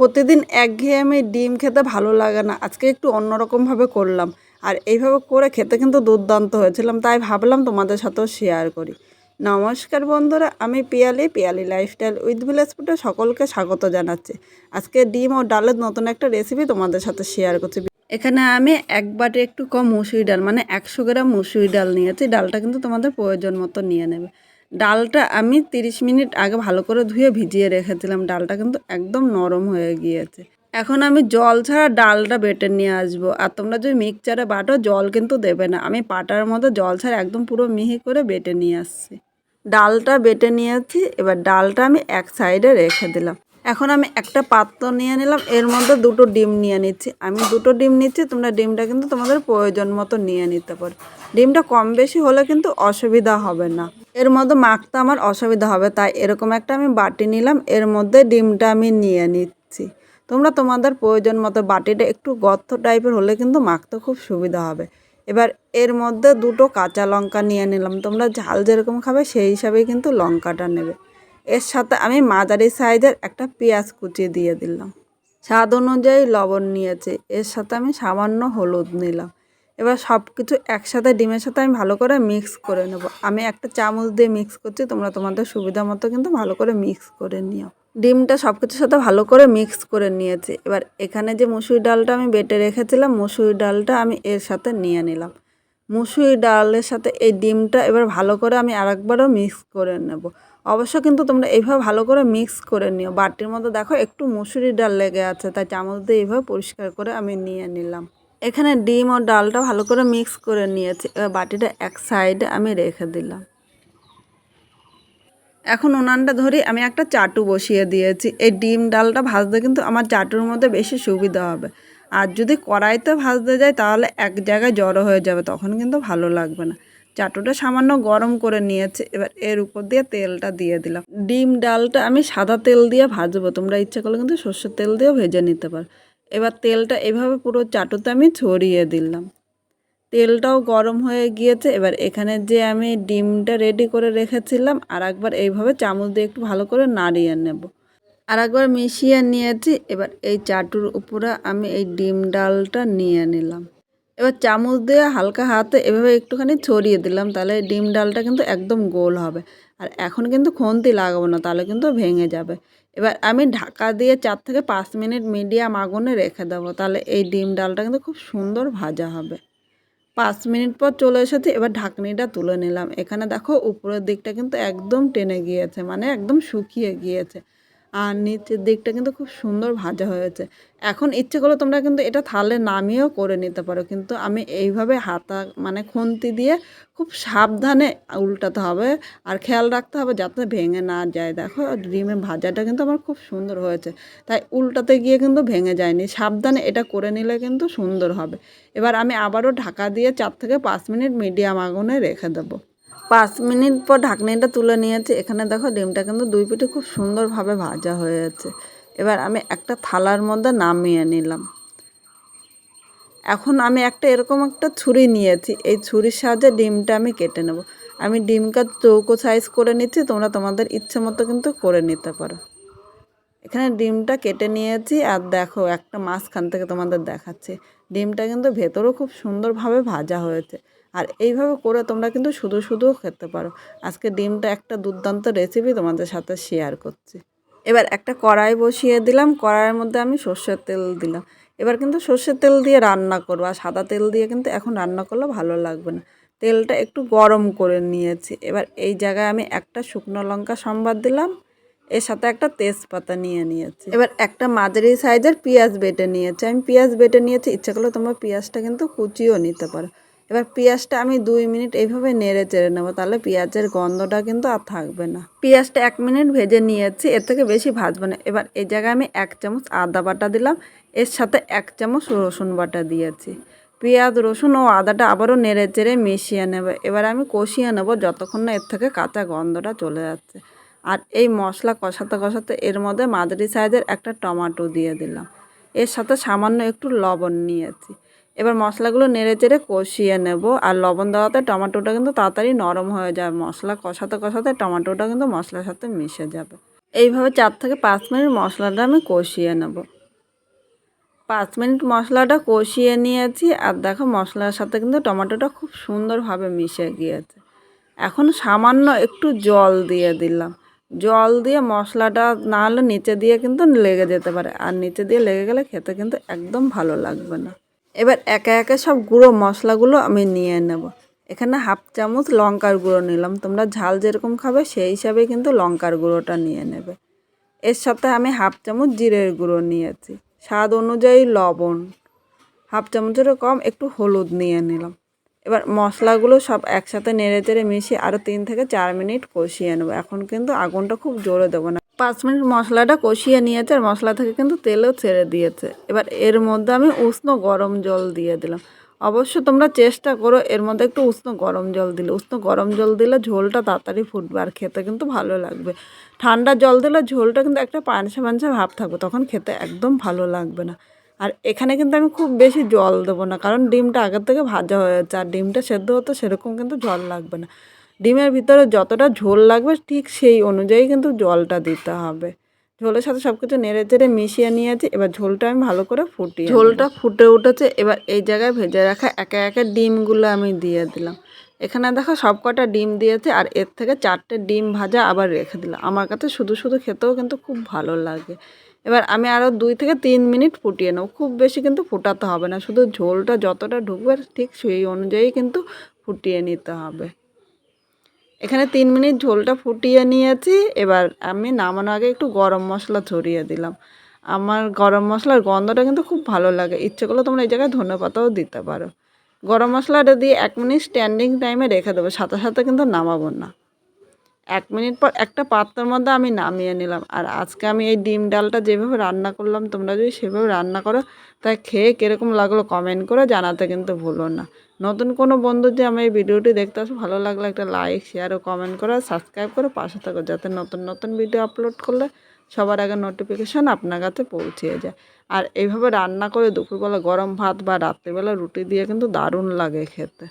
প্রতিদিন একঘেয়েমি ডিম খেতে ভালো লাগে না। আজকে একটু অন্যরকমভাবে করলাম। আর এইভাবে করে খেতে কিন্তু দুর্দান্ত হয়েছিলাম। তাই ভাবলাম তোমাদের সাথেও শেয়ার করি। নমস্কার বন্ধুরা, আমি Piyali. Piyali lifestyle with village ফুডে সকলকে স্বাগত জানাচ্ছি। আজকে ডিম ও ডালের নতুন একটা রেসিপি তোমাদের সাথে শেয়ার করছি। এখানে আমি এক বাটি একটু কম মুসুরি ডাল মানে একশো গ্রাম মুসুরি ডাল নিয়েছি। ডালটা কিন্তু তোমাদের প্রয়োজন মতো নিয়ে নেবে। ডালটা আমি তিরিশ মিনিট আগে ভালো করে ধুয়ে ভিজিয়ে রেখেছিলাম। ডালটা কিন্তু একদম নরম হয়ে গিয়েছে। এখন আমি জল ছাড়া ডালটা বেটে নিয়ে আসব। আর তোমরা যদি মিক্সচারে বাটো, জল কিন্তু দেবে না। আমি পাটার মতো জল ছাড়া একদম পুরো মিহি করে বেটে নিয়ে আসছি। ডালটা বেটে নিয়েছি। এবার ডালটা আমি এক সাইডে রেখে দিলাম। এখন আমি একটা পাত্র নিয়ে নিলাম, এর মধ্যে দুটো ডিম নিয়ে নিচ্ছি। আমি দুটো ডিম নিচ্ছি, তোমরা ডিমটা কিন্তু তোমাদের প্রয়োজন মতো নিয়ে নিতে পারো। ডিমটা কম বেশি হলে কিন্তু অসুবিধা হবে না। এর মধ্যে মাখতে আমার অসুবিধা হবে, তাই এরকম একটা আমি বাটি নিলাম, এর মধ্যে ডিমটা আমি নিয়ে নিচ্ছি। তোমরা তোমাদের প্রয়োজন মতো বাটিটা একটু গর্ত টাইপের হলে কিন্তু মাখতে খুব সুবিধা হবে। এবার এর মধ্যে দুটো কাঁচা লঙ্কা নিয়ে নিলাম, তোমরা ঝাল যেরকম খাবে সেই হিসাবেই কিন্তু লঙ্কাটা নেবে। এর সাথে আমি মাঝারি সাইজের একটা পেঁয়াজ কুচিয়ে দিয়ে দিলাম। স্বাদ অনুযায়ী লবণ নিয়েছি। এর সাথে আমি সামান্য হলুদ নিলাম। এবার সব কিছু একসাথে ডিমের সাথে আমি ভালো করে মিক্স করে নেব। আমি একটা চামচ দিয়ে মিক্স করছি, তোমরা তোমাদের সুবিধা মতো কিন্তু ভালো করে মিক্স করে নিও। ডিমটা সব কিছুর সাথে ভালো করে মিক্স করে নিয়েছি। এবার এখানে যে মুসুরি ডালটা আমি বেটে রেখেছিলাম, মুসুরি ডালটা আমি এর সাথে নিয়ে নিলাম। মুসুরি ডালের সাথে এই ডিমটা এবার ভালো করে আমি আরেকবারও মিক্স করে নেব। অবশ্য কিন্তু তোমরা এইভাবে ভালো করে মিক্স করে নিও। বাটির মধ্যে দেখো একটু মুসুরি ডাল লেগে আছে, তাই চামচ দিয়ে এইভাবে পরিষ্কার করে আমি নিয়ে নিলাম। এখানে ডিম ও ডালটা ভালো করে মিক্স করে নিয়েছি। এবার বাটিটা এক সাইডে আমি রেখে দিলাম। এখন উনানটা ধরে আমি একটা চাটু বসিয়ে দিয়েছি। এই ডিম ডালটা ভাজতে কিন্তু আমার চাটুর মধ্যে বেশি সুবিধা হবে। আর যদি কড়াইতে ভাজতে যায় তাহলে এক জায়গায় জড়ো হয়ে যাবে, তখন কিন্তু ভালো লাগবে না। চাটুটা সামান্য গরম করে নিয়েছে, এবার এর উপর দিয়ে তেলটা দিয়ে দিলাম। ডিম, ডালটা আমি সাদা তেল দিয়ে ভাজবো, তোমরা ইচ্ছা করলে কিন্তু সর্ষের তেল দিয়েও ভেজে নিতে পারো। এবার তেলটা এভাবে পুরো চাটুতে আমি ছড়িয়ে দিলাম। তেলটাও গরম হয়ে গিয়েছে, এবার এখানে যে আমি ডিমটা রেডি করে রেখেছিলাম, আর একবার এইভাবে চামচ দিয়ে একটু ভালো করে নাড়িয়ে নেব। আর একবার মিশিয়ে নিয়েছি। এবার এই চাটুর উপরে আমি এই ডিম ডালটা নিয়ে নিলাম। এবার চামচ দিয়ে হালকা হাতে এভাবে একটুখানি ছড়িয়ে দিলাম, তাহলে ডিম ডালটা কিন্তু একদম গোল হবে। আর এখন কিন্তু খন্তি লাগাবো না, তাহলে কিন্তু ভেঙে যাবে। এবার আমি ঢাকা দিয়ে চার থেকে পাঁচ মিনিট মিডিয়াম আগুনে রেখে দেবো, তাহলে এই ডিম ডালটা কিন্তু খুব সুন্দর ভাজা হবে। পাঁচ মিনিট পর চলে এসেছে, এবার ঢাকনিটা তুলে নিলাম। এখানে দেখো উপরের দিকটা কিন্তু একদম টেনে গিয়েছে মানে একদম শুকিয়ে গিয়েছে। আর নিচের দিকটা কিন্তু খুব সুন্দর ভাজা হয়েছে। এখন ইচ্ছে করলে তোমরা কিন্তু এটা থালে নামিয়েও করে নিতে পারো। কিন্তু আমি এইভাবে হাতা মানে খুন্তি দিয়ে খুব সাবধানে উল্টাতে হবে আর খেয়াল রাখতে হবে যাতে ভেঙে না যায়। দেখো, ডিমের ভাজাটা কিন্তু আমার খুব সুন্দর হয়েছে। তাই উল্টাতে গিয়ে কিন্তু ভেঙে যায়নি। সাবধানে এটা করে নিলে কিন্তু সুন্দর হবে। এবার আমি আবারও ঢাকা দিয়ে চার থেকে পাঁচ মিনিট মিডিয়াম আগুনে রেখে দেবো। পাঁচ মিনিট পর ঢাকনিটা তুলে নিয়েছি। এখানে দেখো ডিমটা কিন্তু দুই পিঠে খুব সুন্দরভাবে ভাজা হয়ে যাচ্ছে। এবার আমি একটা থালার মধ্যে নামিয়ে নিলাম। এখন আমি একটা এরকম একটা ছুরি নিয়েছি। এই ছুরির সাহায্যে ডিমটা আমি কেটে নেব। আমি ডিমটা চৌকো সাইজ করে নিচ্ছি, তোমরা তোমাদের ইচ্ছে মতো কিন্তু করে নিতে পারো। এখানে ডিমটা কেটে নিয়েছি আর দেখো একটা মাঝখান থেকে তোমাদের দেখাচ্ছি। ডিমটা কিন্তু ভেতরেও খুব সুন্দরভাবে ভাজা হয়েছে। আর এইভাবে করে তোমরা কিন্তু শুধু শুধুও খেতে পারো। আজকে ডিমটা একটা দুর্দান্ত রেসিপি তোমাদের সাথে শেয়ার করছি। এবার একটা কড়াই বসিয়ে দিলাম, কড়াইয়ের মধ্যে আমি সর্ষের তেল দিলাম। এবার কিন্তু সর্ষের তেল দিয়ে রান্না করব, আর সাদা তেল দিয়ে কিন্তু এখন রান্না করলে ভালো লাগবে না। তেলটা একটু গরম করে নিয়েছি। এবার এই জায়গায় আমি একটা শুকনো লঙ্কা সম্বাদ দিলাম, এর সাথে একটা তেজপাতা নিয়ে নিয়েছি। এবার একটা মাঝারি সাইজের পেঁয়াজ বেটে নিয়েছি। আমি পেঁয়াজ বেটে নিয়েছি, ইচ্ছা করলে তোমরা পেঁয়াজটা কিন্তু কুচিও নিতে পারো। এবার পেঁয়াজটা আমি দুই মিনিট এইভাবে নেড়ে চেড়ে নেব, তাহলে পেঁয়াজের গন্ধটা কিন্তু আর থাকবে না। পেঁয়াজটা এক মিনিট ভেজে নিয়েছি, এর থেকে বেশি ভাজবে না। এবার এই জায়গায় আমি এক চামচ আদা বাটা দিলাম, এর সাথে এক চামচ রসুন বাটা দিয়েছি। পেঁয়াজ, রসুন ও আদাটা আবারও নেড়ে চেড়ে মিশিয়ে নেবে। এবার আমি কষিয়ে নেব যতক্ষণ না এর থেকে কাঁচা গন্ধটা চলে যাচ্ছে। আর এই মশলা কষাতে কষাতে এর মধ্যে মাঝারি সাইজের একটা টমাটো দিয়ে দিলাম। এর সাথে সামান্য একটু লবণ নিয়েছি। এবার মশলাগুলো নেড়ে চেড়ে কষিয়ে নেব। আর লবণ দেওয়াতে টমেটোটা কিন্তু তাড়াতাড়ি নরম হয়ে যায়। মশলা কষাতে কষাতে টমেটোটা কিন্তু মশলার সাথে মিশে যাবে। এইভাবে চার থেকে পাঁচ মিনিট মশলাটা আমি কষিয়ে নেব। পাঁচ মিনিট মশলাটা কষিয়ে নিয়েছি। আর দেখো মশলার সাথে কিন্তু টমেটোটা খুব সুন্দরভাবে মিশে গিয়েছে। এখন সামান্য একটু জল দিয়ে দিলাম। জল দিয়ে মশলাটা না হলে নিচে দিয়ে কিন্তু লেগে যেতে পারে। আর নিচে দিয়ে লেগে গেলে খেতে কিন্তু একদম ভালো লাগবে না। এবার একা একা সব গুঁড়ো মশলাগুলো আমি নিয়ে নেব। এখানে হাফ চামচ লঙ্কার গুঁড়ো নিলাম। তোমরা ঝাল যেরকম খাবে সেই হিসাবে কিন্তু লঙ্কার গুঁড়োটা নিয়ে নেবে। এর সাথে আমি হাফ চামচ জিরের গুঁড়ো নিয়েছি। স্বাদ অনুযায়ী লবণ। হাফ চামচেরও কম, একটু হলুদ নিয়ে নিলাম। এবার মশলাগুলো সব একসাথে নেড়ে চেড়ে মিশিয়ে আরও তিন থেকে চার মিনিট কষিয়ে নেব। এখন কিন্তু আগুনটা খুব জোরে দেবো না। পাঁচ মিনিট মশলাটা কষিয়ে নিয়েছে, আর মশলা থেকে কিন্তু তেলও ছেড়ে দিয়েছে। এবার এর মধ্যে আমি উষ্ণ গরম জল দিয়ে দিলাম। অবশ্য তোমরা চেষ্টা করো, এর মধ্যে একটু উষ্ণ গরম জল দিলে। উষ্ণ গরম জল দিলে ঝোলটা তাড়াতাড়ি ফুটবে আর খেতে কিন্তু ভালো লাগবে। ঠান্ডা জল দিলে ঝোলটা কিন্তু একটা পানসা পানসা ভাব থাকবে, তখন খেতে একদম ভালো লাগবে না। আর এখানে কিন্তু আমি খুব বেশি জল দেবো না, কারণ ডিমটা আগের থেকে ভাজা হয়ে যাচ্ছে আর ডিমটা সেদ্ধ হতো সেরকম কিন্তু জল লাগবে না। ডিমের ভিতরে যতটা ঝোল লাগবে ঠিক সেই অনুযায়ী কিন্তু জলটা দিতে হবে। ঝোলের সাথে সব কিছু নেড়ে চেড়ে মিশিয়ে নিয়েছি, এবার ঝোলটা আমি ভালো করে ফুটিয়ে ঝোলটা ফুটে উঠেছে, এবার এই জায়গায় ভেজে রাখা একে একে ডিমগুলো আমি দিয়ে দিলাম। এখানে দেখো সব কটা ডিম দিয়েছে, আর এর থেকে চারটে ডিম ভাজা আবার রেখে দিলাম। আমার কাছে শুধু শুধু খেতেও কিন্তু খুব ভালো লাগে। এবার আমি আরও দুই থেকে তিন মিনিট ফুটিয়ে নেব। খুব বেশি কিন্তু ফুটাতে হবে না, শুধু ঝোলটা যতটা ঢুকবে ঠিক সেই অনুযায়ী কিন্তু ফুটিয়ে নিতে হবে। এখানে তিন মিনিট ঝোলটা ফুটিয়ে নিয়েছি। এবার আমি নামানোর আগে একটু গরম মশলা ছড়িয়ে দিলাম। আমার গরম মশলার গন্ধটা কিন্তু খুব ভালো লাগে। ইচ্ছে করলে তোমরা এই জায়গায় ধনে পাতাও দিতে পারো। গরম মশলাটা দিয়ে এক মিনিট স্ট্যান্ডিং টাইমে রেখে দেবো। সাথে সাথে কিন্তু নামাবো না। এক মিনিট পর একটা পাত্রের মধ্যে আমি নামিয়ে নিলাম। আর আজকে আমি এই ডিম ডালটা যেভাবে রান্না করলাম, তোমরা যদি সেভাবে রান্না করো, তাই খেয়ে কীরকম লাগল কমেন্ট করে জানাতে কিন্তু ভুলো না। নতুন কোনো বন্ধু যে আমার এই ভিডিওটি দেখতে আসো, ভালো লাগলে একটা লাইক শেয়ার ও কমেন্ট করো সাবস্ক্রাইব করে, পাশে থাকো যাতে নতুন নতুন ভিডিও আপলোড করলে সবার আগে নোটিফিকেশান আপনার কাছে পৌঁছিয়ে যায়। আর এইভাবে রান্না করে দুপুরবেলা গরম ভাত বা রাত্রিবেলা রুটি দিয়ে কিন্তু দারুণ লাগে খেতে।